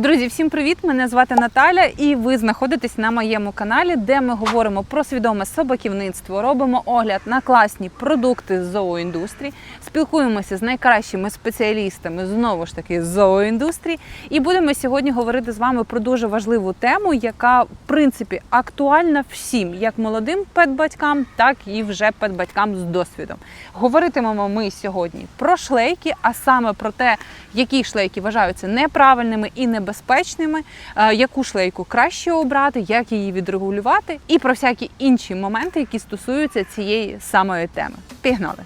Друзі, всім привіт! Мене звати Наталя, і ви знаходитесь на моєму каналі, де ми говоримо про свідоме собаківництво, робимо огляд на класні продукти з зооіндустрії, спілкуємося з найкращими спеціалістами знову ж таки з зооіндустрії. І будемо сьогодні говорити з вами про дуже важливу тему, яка в принципі актуальна всім, як молодим педбатькам, так і вже педбатькам з досвідом. Говоритимемо ми сьогодні про шлейки, а саме про те, які шлейки вважаються неправильними і небезпечними, е, яку шлейку краще обрати, як її відрегулювати, і про всякі інші моменти, які стосуються цієї самої теми. Пігнали!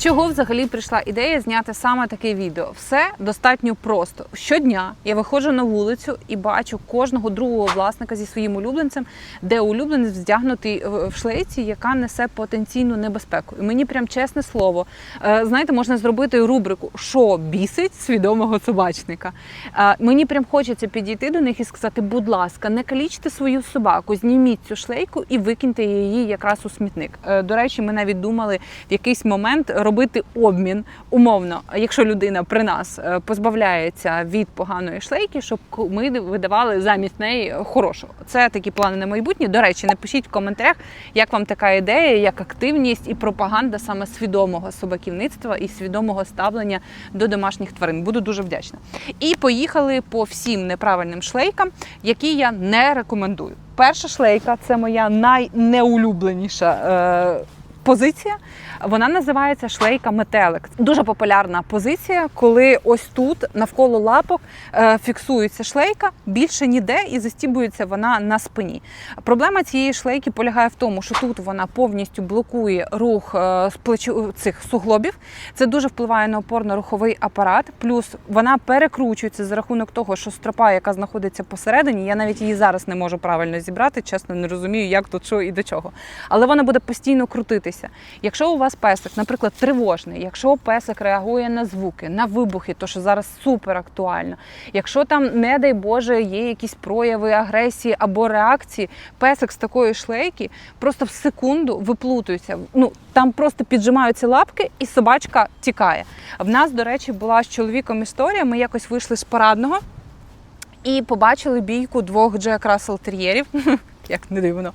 Чого взагалі прийшла ідея зняти саме таке відео? Все достатньо просто. Щодня я виходжу на вулицю і бачу кожного другого власника зі своїм улюбленцем, де улюбленець вдягнутий в шлейці, яка несе потенційну небезпеку. І мені прям чесне слово, е, знаєте, можна зробити рубрику Що бісить свідомого собачника. Е, Мені прям хочеться підійти до них і сказати, будь ласка, не калічте свою собаку, зніміть цю шлейку і викиньте її якраз у смітник. Е, До речі, ми навіть думали в якийсь момент робити обмін умовно, якщо людина при нас е, позбавляється від поганої шлейки, щоб ми видавали замість неї хорошу. Це такі плани на майбутнє. До речі, напишіть в коментарях, як вам така ідея, як активність і пропаганда саме свідомого собаківництва і свідомого ставлення до домашніх тварин. Буду дуже вдячна. І поїхали по всім неправильним шлейкам, які я не рекомендую. Перша шлейка це моя найнеулюбленіша. Е- Позиція вона називається шлейка метелик. Дуже популярна позиція, коли ось тут навколо лапок е, фіксується шлейка, більше ніде і застібується вона на спині. Проблема цієї шлейки полягає в тому, що тут вона повністю блокує рух е, з плечу цих суглобів. Це дуже впливає на опорно-руховий апарат. Плюс вона перекручується за рахунок того, що стропа, яка знаходиться посередині, я навіть її зараз не можу правильно зібрати. Чесно, не розумію, як тут що і до чого. Але вона буде постійно крутитися. Якщо у вас песик, наприклад, тривожний, якщо песик реагує на звуки, на вибухи, то що зараз супер актуально. Якщо там, не дай Боже, є якісь прояви агресії або реакції, песик з такої шлейки просто в секунду виплутується. Ну там просто піджимаються лапки, і собачка тікає. В нас, до речі, була з чоловіком історія. Ми якось вийшли з парадного і побачили бійку двох Джек Рассел тер'єрів. Як не дивно.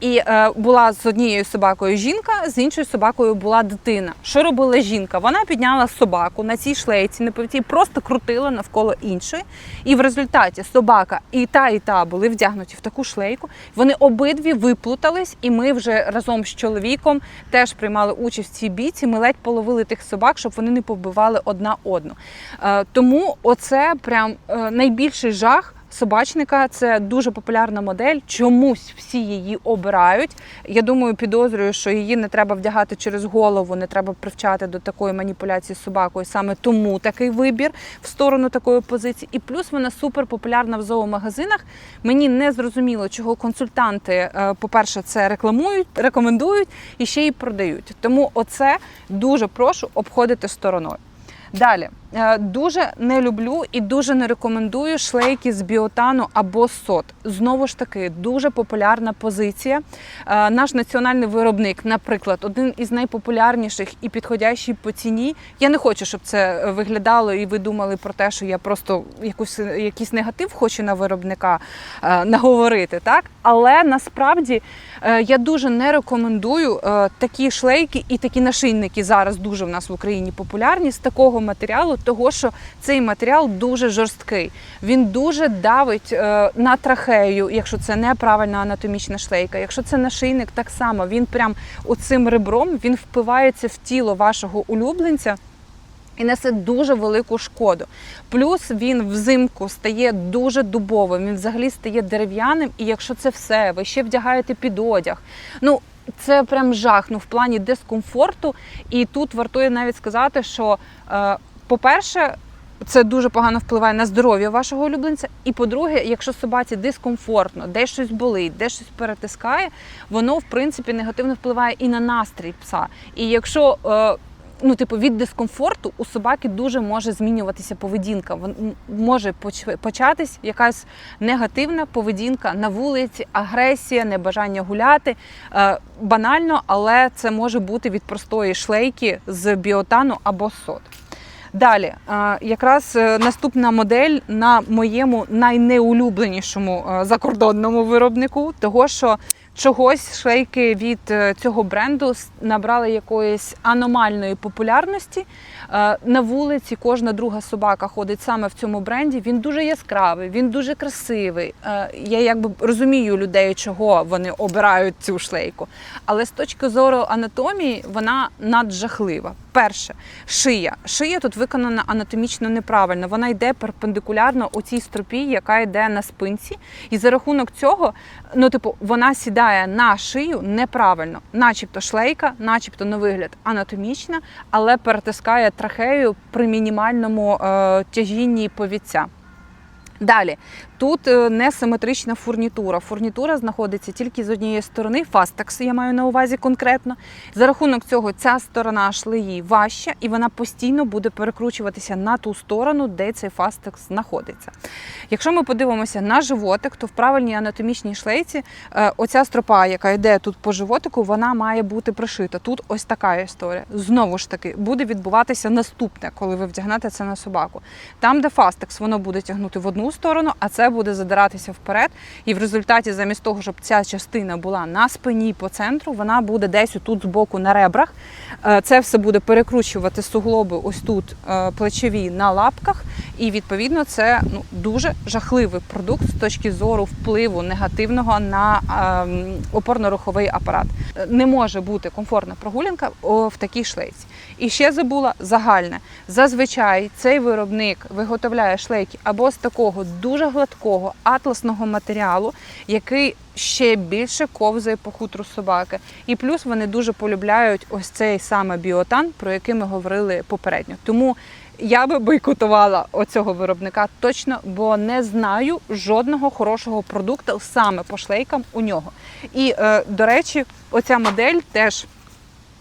І е, була з однією собакою жінка, з іншою собакою була дитина. Що робила жінка? Вона підняла собаку на цій шлейці, на повіті, просто крутила навколо іншої. І в результаті собака і та, і та були вдягнуті в таку шлейку. Вони обидві виплутались, і ми вже разом з чоловіком теж приймали участь в цій бійці. Ми ледь половили тих собак, щоб вони не побивали одна одну. Е, тому оце прям е, найбільший жах. Собачника це дуже популярна модель. Чомусь всі її обирають. Я думаю, підозрюю, що її не треба вдягати через голову, не треба привчати до такої маніпуляції з собакою. Саме тому такий вибір в сторону такої позиції. І плюс вона супер популярна в зоомагазинах. Мені не зрозуміло, чого консультанти, е, по-перше, це рекламують, рекомендують і ще й продають. Тому оце дуже прошу обходити стороною. Далі дуже не люблю і дуже не рекомендую шлейки з біотану або сот. Знову ж таки, дуже популярна позиція. Е, Наш національний виробник, наприклад, один із найпопулярніших і підходящий по ціні. Я не хочу, щоб це виглядало, і ви думали про те, що я просто якусь якийсь негатив хочу на виробника е, наговорити, так але насправді е, я дуже не рекомендую е, такі шлейки і такі нашийники зараз дуже в нас в Україні популярні з такого матеріалу того, що цей матеріал дуже жорсткий. Він дуже давить е, на трахею, якщо це неправильна анатомічна шлейка. Якщо це нашийник, так само він прям оцим ребром він впивається в тіло вашого улюбленця. І несе дуже велику шкоду. Плюс він взимку стає дуже дубовим, він взагалі стає дерев'яним. І якщо це все, ви ще вдягаєте під одяг. Ну це прям жах ну, в плані дискомфорту. І тут вартує навіть сказати, що, е, по-перше, це дуже погано впливає на здоров'я вашого улюбленця. І по-друге, якщо собаці дискомфортно, де щось болить, де щось перетискає, воно в принципі негативно впливає і на настрій пса. І якщо е, ну, типу, від дискомфорту у собаки дуже може змінюватися поведінка. Вон- може поч- початись якась негативна поведінка на вулиці, агресія, небажання гуляти. Е, банально, але це може бути від простої шлейки з біотану або сод. Далі, е, якраз е, наступна модель на моєму найнеулюбленішому е, закордонному виробнику, того що чогось шлейки від цього бренду набрали якоїсь аномальної популярності. Е, На вулиці кожна друга собака ходить саме в цьому бренді. Він дуже яскравий, він дуже красивий. Е, Я якби розумію людей, чого вони обирають цю шлейку. Але з точки зору анатомії вона наджахлива. Перше, шия. Шия тут виконана анатомічно неправильно. Вона йде перпендикулярно у цій стропі, яка йде на спинці. І за рахунок цього, ну, типу, вона сідає на шию неправильно, начебто шлейка, начебто на вигляд анатомічна, але перетискає трахею при мінімальному е, тяжінні повіця. Далі, тут е, несиметрична фурнітура. Фурнітура знаходиться тільки з однієї сторони, фастекс я маю на увазі конкретно. За рахунок цього ця сторона шлеї важча, і вона постійно буде перекручуватися на ту сторону, де цей фастекс знаходиться. Якщо ми подивимося на животик, то в правильній анатомічній шлейці е, оця стропа, яка йде тут по животику, вона має бути пришита. Тут ось така історія. Знову ж таки, буде відбуватися наступне, коли ви вдягнете це на собаку. Там, де фастекс, воно буде тягнути в одну сторону, а це буде задиратися вперед. І в результаті, замість того, щоб ця частина була на спині по центру, вона буде десь тут збоку на ребрах. Е, Це все буде перекручувати суглоби ось тут е, плечові на лапках. І відповідно це ну дуже жахливий продукт з точки зору впливу негативного на ем, опорно-руховий апарат. Е, Не може бути комфортна прогулянка в такій шлейці. І ще забула загальне. Зазвичай цей виробник виготовляє шлейки або з такого дуже гладкого атласного матеріалу, який ще більше ковзає по хутру собаки. І плюс вони дуже полюбляють ось цей саме біотан, про який ми говорили попередньо. Тому я би бойкотувала оцього виробника точно, бо не знаю жодного хорошого продукту саме по шлейкам у нього. І е, до речі, оця модель теж.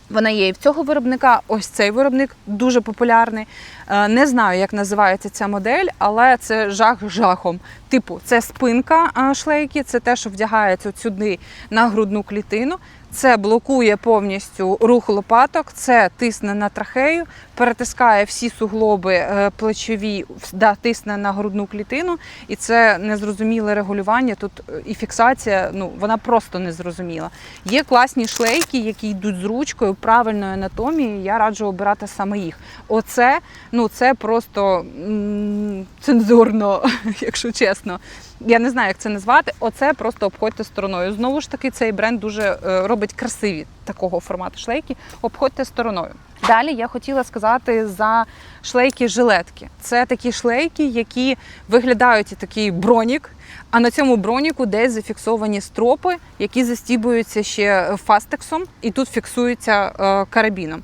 Вона є і в цього виробника. Ось цей виробник дуже популярний. Е, Не знаю, як називається ця модель, але це жах жахом. Типу, це спинка е, шлейки, це те, що вдягається сюди на грудну клітину. Це блокує повністю рух лопаток, це тисне на трахею, перетискає всі суглоби е, плечові, да, тисне на грудну клітину, і це незрозуміле регулювання. Тут е, і фіксація, ну вона просто незрозуміла. Є класні шлейки, які йдуть з ручкою правильної анатомії. Я раджу обирати саме їх. Оце, ну це просто м, цензурно, якщо чесно. Я не знаю, як це назвати. Оце просто обходьте стороною. Знову ж таки, цей бренд дуже е, робить красиві такого формату шлейки. Обходьте стороною. Далі я хотіла сказати за шлейки-жилетки. Це такі шлейки, які виглядають такий бронік. А на цьому броніку десь зафіксовані стропи, які застібуються ще фастексом, і тут фіксуються е, карабіном.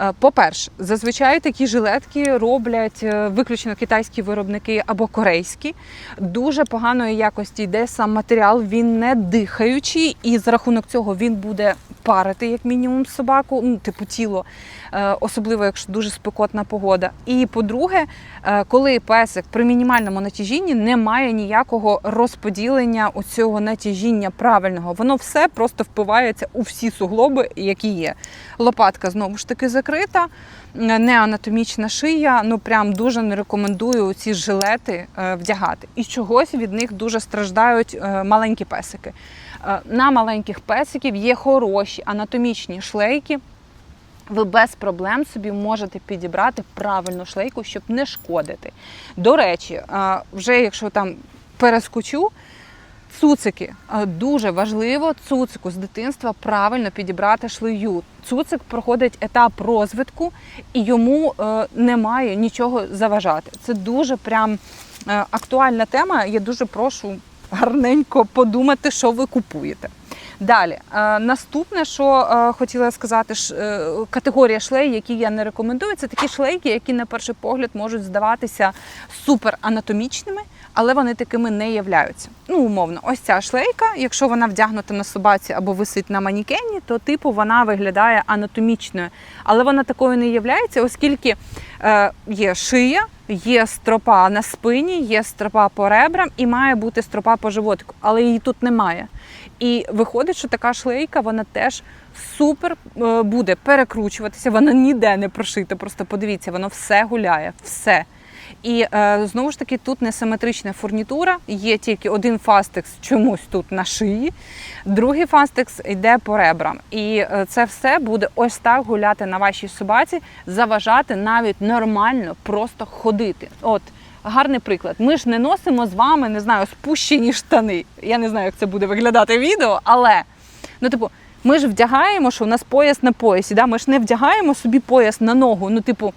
Е, По-перше, зазвичай такі жилетки роблять е, виключно китайські виробники або корейські. Дуже поганої якості йде сам матеріал, він не дихаючий, і за рахунок цього він буде парити, як мінімум, собаку, ну, типу тіло, особливо якщо дуже спекотна погода. І по-друге, е, коли песик при мінімальному натяжінні не має ніякого розподілення цього натяжіння правильного, воно все просто впивається у всі суглоби, які є. Лопатка знову ж таки закрита, е, не анатомічна шия. Ну прям дуже не рекомендую ці жилети е, вдягати. І чогось від них дуже страждають е, маленькі песики. Е, На маленьких песиків є хороші анатомічні шлейки. Ви без проблем собі можете підібрати правильну шлейку, щоб не шкодити. До речі, вже якщо там перескочу, цуцики дуже важливо цуцику з дитинства правильно підібрати шлею. Цуцик проходить етап розвитку і йому е, немає нічого заважати. Це дуже прям е, актуальна тема. Я дуже прошу гарненько подумати, що ви купуєте. Далі, е, наступне, що е, хотіла сказати, е, категорія шлей, які я не рекомендую, це такі шлейки, які на перший погляд можуть здаватися супер анатомічними, але вони такими не являються. Ну, умовно, ось ця шлейка, якщо вона вдягнута на собаці або висить на манікені, то типу вона виглядає анатомічною. Але вона такою не являється, оскільки є шия, є стропа на спині, є стропа по ребрам і має бути стропа по животику, але її тут немає. І виходить, що така шлейка вона теж супер е, буде перекручуватися. Вона ніде не прошита. Просто подивіться, воно все гуляє, все. І е, знову ж таки тут несиметрична фурнітура. Є тільки один фастекс чомусь тут на шиї, другий фастекс йде по ребрам. І е, це все буде ось так гуляти на вашій собаці, заважати навіть нормально просто ходити. От гарний приклад. Ми ж не носимо з вами, не знаю, спущені штани. Я не знаю, як це буде виглядати відео, але ну, типу. Ми ж вдягаємо, що у нас пояс на поясі. Да? Ми ж не вдягаємо собі пояс на ногу. Ну, типу,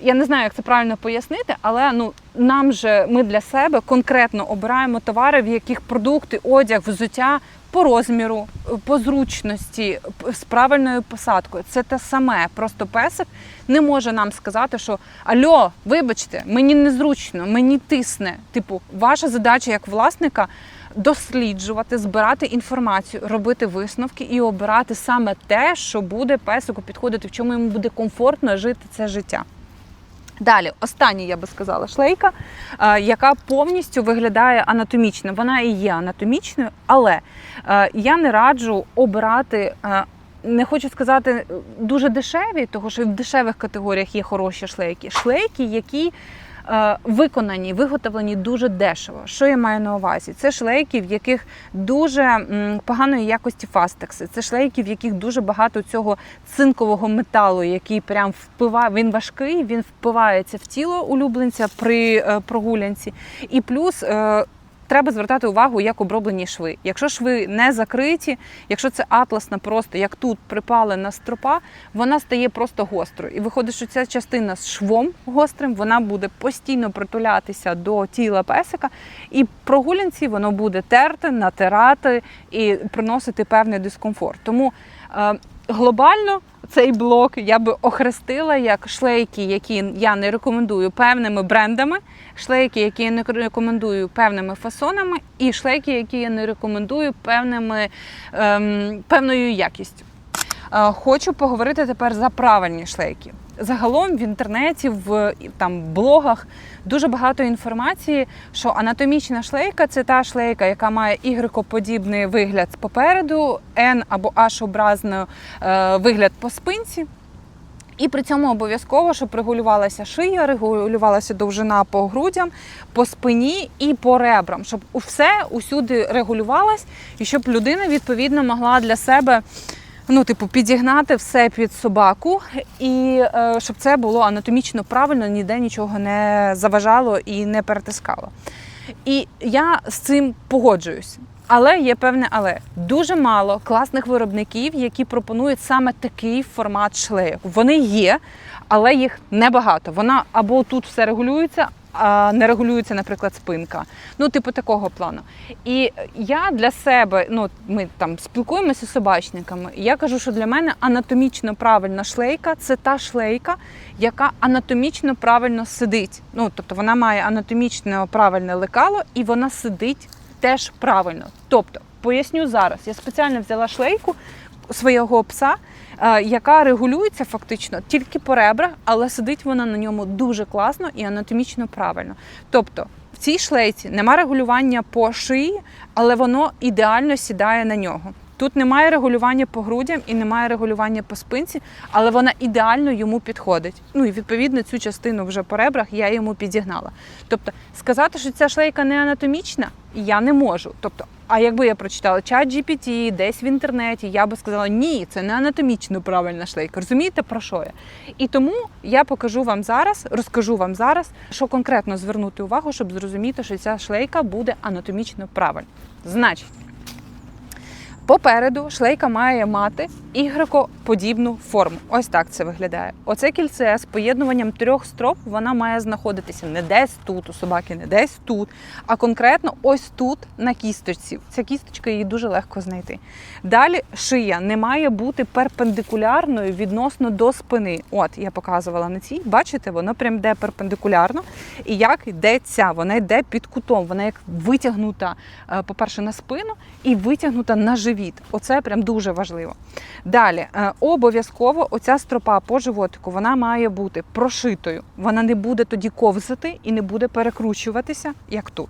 я не знаю, як це правильно пояснити, але ну нам же ми для себе конкретно обираємо товари, в яких продукти, одяг, взуття по розміру, по зручності, з правильною посадкою. Це те саме. Просто песик не може нам сказати, що альо, вибачте, мені незручно, мені тисне. Типу, ваша задача як власника. Досліджувати, збирати інформацію, робити висновки і обирати саме те, що буде песику підходити, в чому йому буде комфортно жити це життя. Далі, остання, я би сказала, шлейка, е, яка повністю виглядає анатомічно. Вона і є анатомічною, але е, я не раджу обирати. е, Не хочу сказати дуже дешеві, тому що в дешевих категоріях є хороші шлейки. Шлейки, які виконані, виготовлені дуже дешево. Що я маю на увазі? Це шлейки, в яких дуже поганої якості фастекси. Це шлейки, в яких дуже багато цього цинкового металу, який прям впиває. Він важкий, він впивається в тіло улюбленця при е, прогулянці. І плюс. Треба звертати увагу, як оброблені шви. Якщо шви не закриті, якщо це атласна, просто як тут припалена стропа, вона стає просто гострою. І виходить, що ця частина з швом гострим, вона буде постійно притулятися до тіла песика, і прогулянці воно буде терти, натирати і приносити певний дискомфорт. Тому е, глобально цей блок я би охрестила як шлейки, які я не рекомендую певними брендами, шлейки, які я не рекомендую певними фасонами, і шлейки, які я не рекомендую певними, ем, певною якістю. Е, Хочу поговорити тепер за правильні шлейки. Загалом в інтернеті, в там блогах дуже багато інформації, що анатомічна шлейка це та шлейка, яка має ігрекоподібний вигляд попереду, N або H-образний е, вигляд по спинці. І при цьому обов'язково, щоб регулювалася шия, регулювалася довжина по грудям, по спині і по ребрам, щоб все усюди регулювалось, і щоб людина відповідно могла для себе ну, типу, підігнати все під собаку, і е, щоб це було анатомічно правильно, ніде нічого не заважало і не перетискало. І я з цим погоджуюсь. Але є певне, але дуже мало класних виробників, які пропонують саме такий формат шлейок. Вони є, але їх небагато. Вона або тут все регулюється, не регулюється, наприклад, спинка. Ну, типу такого плану. І я для себе, ну ми там спілкуємося з собачниками. і Я кажу, що для мене анатомічно правильна шлейка це та шлейка, яка анатомічно правильно сидить. Ну, тобто вона має анатомічно правильне лекало і вона сидить теж правильно. Тобто, поясню зараз, я спеціально взяла шлейку свого пса, яка регулюється фактично тільки по ребрах, але сидить вона на ньому дуже класно і анатомічно правильно. Тобто, в цій шлейці нема регулювання по шиї, але воно ідеально сідає на нього. Тут немає регулювання по грудям і немає регулювання по спинці, але вона ідеально йому підходить. Ну і відповідно цю частину вже по ребрах я йому підігнала. Тобто сказати, що ця шлейка не анатомічна, я не можу. Тобто, а якби я прочитала чат GPT десь в інтернеті, я би сказала, ні, це не анатомічно правильна шлейка. Розумієте про що я? І тому я покажу вам зараз, розкажу вам зараз, що конкретно звернути увагу, щоб зрозуміти, що ця шлейка буде анатомічно правильна. Значить. Попереду шлейка має мати ігрекоподібну форму. Ось так це виглядає. Оце кільце з поєднуванням трьох строп вона має знаходитися не десь тут, у собаки, не десь тут, а конкретно ось тут на кісточці. Ця кісточка її дуже легко знайти. Далі шия не має бути перпендикулярною відносно до спини. От я показувала на цій. Бачите, воно прям йде перпендикулярно. І як йде ця? Вона йде під кутом, вона як витягнута, е, по-перше, на спину і витягнута на живіт. Оце прям дуже важливо. Далі, е, обов'язково оця стропа по животику вона має бути прошитою. Вона не буде тоді ковзати і не буде перекручуватися, як тут.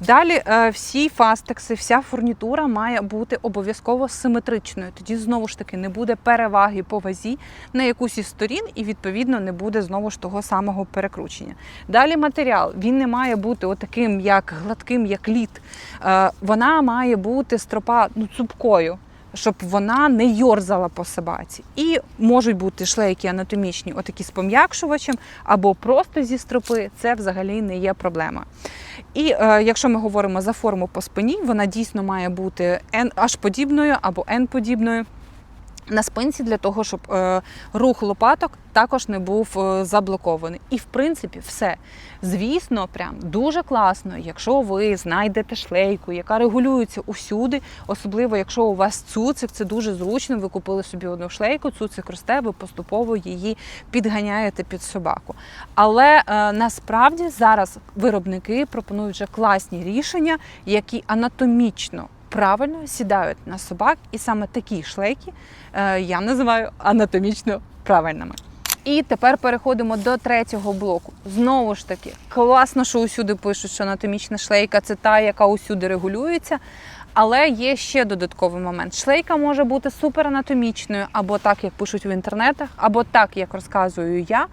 Далі е, всі фастекси, вся фурнітура має бути обов'язково симетричною. Тоді знову ж таки не буде переваги по вазі на якусь із сторін, і відповідно не буде знову ж того самого перекручення. Далі матеріал він не має бути отаким, як гладким, як лід. Е, Вона має бути стропа ну, цупкою. Щоб вона не йорзала по собаці. І можуть бути шлейки анатомічні, отакі з пом'якшувачем, або просто зі стропи, це взагалі не є проблема. І е, якщо ми говоримо за форму по спині, вона дійсно має бути N подібною або N-подібною. На спинці для того, щоб е, рух лопаток також не був е, заблокований. І в принципі, все. Звісно, прям дуже класно, якщо ви знайдете шлейку, яка регулюється усюди, особливо якщо у вас цуцик, це дуже зручно. Ви купили собі одну шлейку, цуцик росте, ви поступово її підганяєте під собаку. Але е, насправді зараз виробники пропонують вже класні рішення, які анатомічно правильно сідають на собак, і саме такі шлейки е, я називаю анатомічно правильними. І тепер переходимо до третього блоку. Знову ж таки, класно, що усюди пишуть, що анатомічна шлейка це та, яка усюди регулюється. Але є ще додатковий момент. Шлейка може бути суперанатомічною, або так, як пишуть в інтернетах, або так, як розказую я.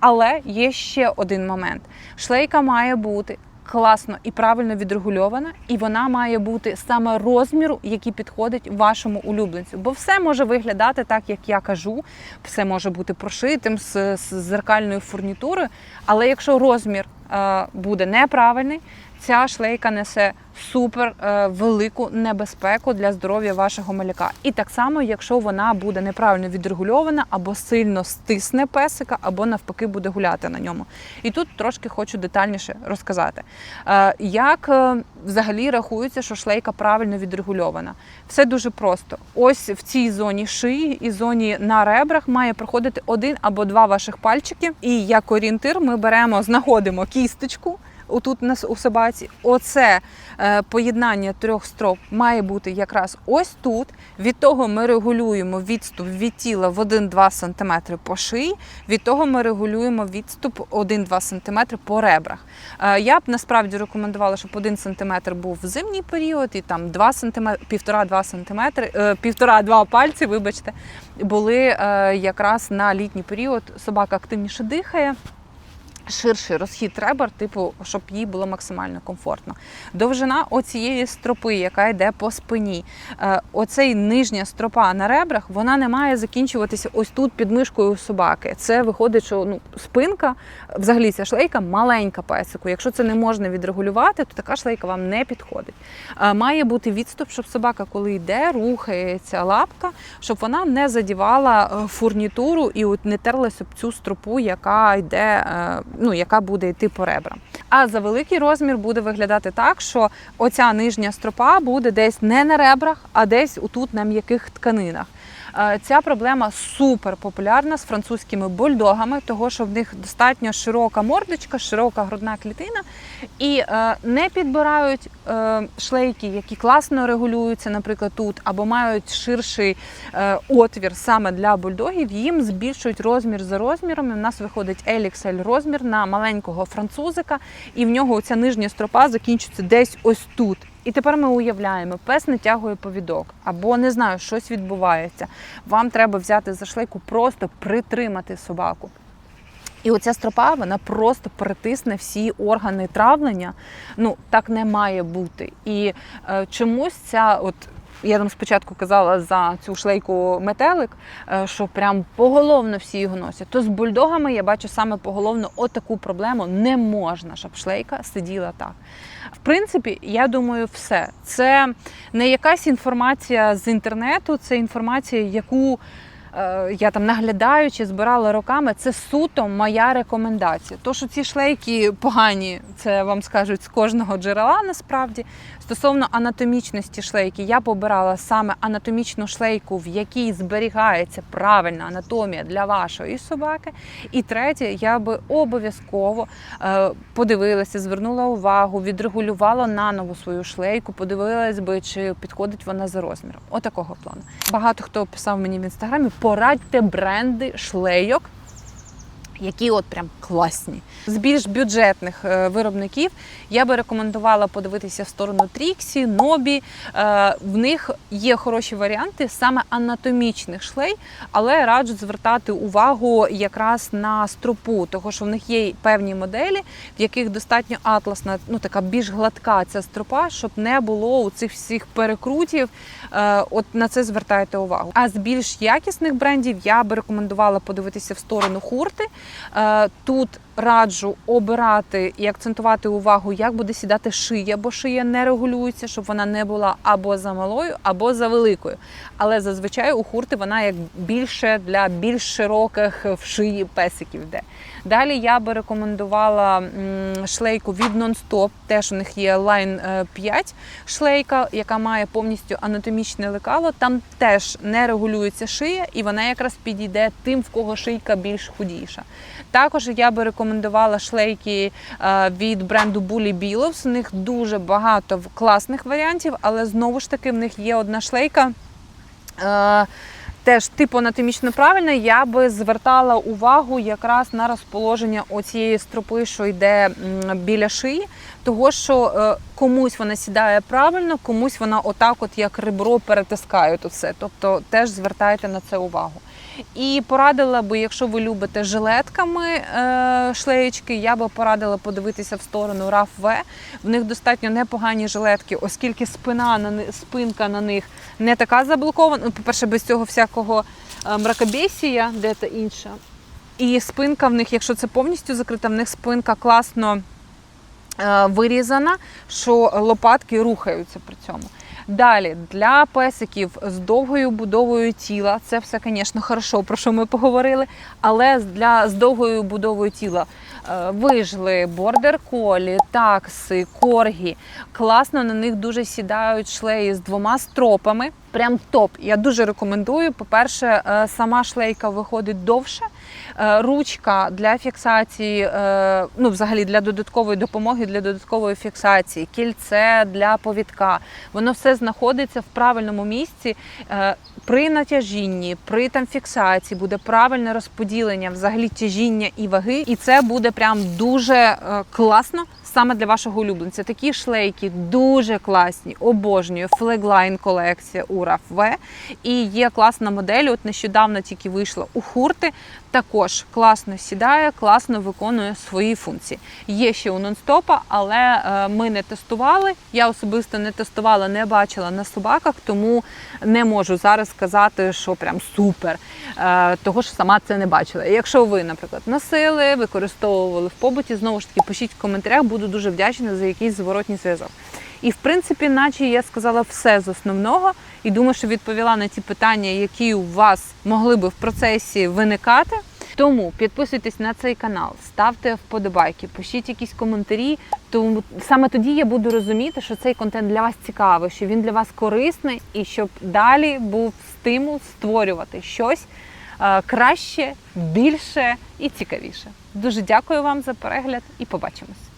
Але є ще один момент: шлейка має бути класно і правильно відрегульована, і вона має бути саме розміру, який підходить вашому улюбленцю. Бо все може виглядати так, як я кажу, все може бути прошитим з, з зеркальною фурнітурою. Але якщо розмір е, буде неправильний, ця шлейка несе супер е, велику небезпеку для здоров'я вашого маляка. І так само, якщо вона буде неправильно відрегульована, або сильно стисне песика, або навпаки буде гуляти на ньому. І тут трошки хочу детальніше розказати, е, як е, взагалі рахується, що шлейка правильно відрегульована. Все дуже просто. Ось в цій зоні шиї і зоні на ребрах має проходити один або два ваших пальчики. І як орієнтир ми беремо, знаходимо кісточку. Отут у собаці, оце е, поєднання трьох строп має бути якраз ось тут. Від того ми регулюємо відступ від тіла в 1-2 см по шиї, від того ми регулюємо відступ 1-2 см по ребрах. Е, я б насправді рекомендувала, щоб 1 см був в зимній період, і там 2 см, 1,5-2 см, е, 1,5-2 пальці, вибачте, були е, якраз на літній період. Собака активніше дихає. Ширший розхід ребер, типу, щоб їй було максимально комфортно. Довжина оцієї стропи, яка йде по спині. Е, Оцей нижня стропа на ребрах, вона не має закінчуватися ось тут під мишкою собаки. Це виходить, що ну, спинка, взагалі ця шлейка маленька песику. Якщо це не можна відрегулювати, то така шлейка вам не підходить. Е, Має бути відступ, щоб собака, коли йде, рухається лапка, щоб вона не задівала е, фурнітуру і от не терлася об цю стропу, яка йде. Ну, яка буде йти по ребрам. А за великий розмір буде виглядати так, що оця нижня стропа буде десь не на ребрах, а десь отут на м'яких тканинах. Е, Ця проблема супер популярна з французькими бульдогами, того що в них достатньо широка мордочка, широка грудна клітина, і е, не підбирають е, шлейки, які класно регулюються, наприклад, тут, або мають ширший отвір саме для бульдогів. Їм збільшують розмір за розміром. І в нас виходить LXL розмір на маленького французика, і в нього ця нижня стропа закінчується десь ось тут. І тепер ми уявляємо, пес натягує повідок, або не знаю, щось відбувається. Вам треба взяти за шлейку, просто притримати собаку. І оця стропа вона просто притисне всі органи травлення. Ну так не має бути. І е, чомусь ця от Я там спочатку казала за цю шлейку метелик, е, що прям поголовно всі його носять. То з бульдогами я бачу саме поголовно отаку проблему. Не можна, щоб шлейка сиділа так. В принципі, я думаю, все. Це не якась інформація з інтернету, це інформація, яку я там наглядаючи, збирала роками. Це суто моя рекомендація. То, що ці шлейки погані, це вам скажуть з кожного джерела насправді. Стосовно анатомічності шлейки, я побирала саме анатомічну шлейку, в якій зберігається правильна анатомія для вашої собаки. І третє, я би обов'язково е, подивилася, звернула увагу, відрегулювала наново свою шлейку, подивилась би, чи підходить вона за розміром. Отакого плану. Багато хто писав мені в інстаграмі: порадьте бренди шлейок. Які от прям класні. З більш бюджетних е, виробників я би рекомендувала подивитися в сторону Тріксі, Нобі. Е, В них є хороші варіанти саме анатомічних шлей, але раджу звертати увагу якраз на стропу, тому що в них є певні моделі, в яких достатньо атласна, ну така більш гладка ця стропа, щоб не було у цих всіх перекрутів. Е, От на це звертайте увагу. А з більш якісних брендів я би рекомендувала подивитися в сторону хурти. Е, Тут раджу обирати і акцентувати увагу, як буде сідати шия, бо шия не регулюється, щоб вона не була або за малою, або за великою. Але зазвичай у хурти вона як більше для більш широких в шиї песиків йде. Далі я би рекомендувала шлейку від Non-Stop, Теж у них є Line 5 шлейка, яка має повністю анатомічне лекало. Там теж не регулюється шия, і вона якраз підійде тим, в кого шийка більш худіша. Також я би рекомендувала шлейки е, від бренду Bully Billows. У них дуже багато класних варіантів, але знову ж таки в них є одна шлейка. е, Теж типу анатомічно правильна, я би звертала увагу якраз на розположення оцієї стропи, що йде біля шиї, того що е, комусь вона сідає правильно, комусь вона отак, от як ребро перетискає тут все. Тобто теж звертайте на це увагу. І порадила би, якщо ви любите жилетками е, шлеєчки, я би порадила подивитися в сторону RAF V. В них достатньо непогані жилетки, оскільки спина на спинка на них не така заблокована. Ну, по-перше, без цього всякого е, мракобесія, де та інша. І спинка в них, якщо це повністю закрита, в них спинка класно е, вирізана, що лопатки рухаються при цьому. Далі для песиків з довгою будовою тіла, це все, звісно, хорошо, про що ми поговорили. Але для з довгою будовою тіла е, вижли, бордер колі, такси, коргі. Класно на них дуже сідають шлеї з двома стропами. Прям топ. Я дуже рекомендую. По-перше, е, сама шлейка виходить довше. Е, Ручка для фіксації, е, ну взагалі для додаткової допомоги, для додаткової фіксації, кільце для повідка. Воно все знаходиться в правильному місці. Е, При натяжінні, при там фіксації буде правильне розподілення взагалі тяжіння і ваги, і це буде прям дуже класно. Саме для вашого улюбленця такі шлейки дуже класні, обожнюю. Флеклайн колекція у RAF V. І є класна модель. От нещодавно тільки вийшла у хурти. Також класно сідає, класно виконує свої функції. Є ще у нонстопа, але е, ми не тестували. Я особисто не тестувала, не бачила на собаках, тому не можу зараз сказати, що прям супер. Е, того ж сама це не бачила. Якщо ви, наприклад, носили, використовували в побуті, знову ж таки, пишіть в коментарях, буду дуже вдячна за якийсь зворотній зв'язок. І в принципі, наче я сказала все з основного, і думаю, що відповіла на ті питання, які у вас могли би в процесі виникати. Тому підписуйтесь на цей канал, ставте вподобайки, пишіть якісь коментарі. Тому саме тоді я буду розуміти, що цей контент для вас цікавий, що він для вас корисний, і щоб далі був стимул створювати щось е, краще, більше і цікавіше. Дуже дякую вам за перегляд і побачимось.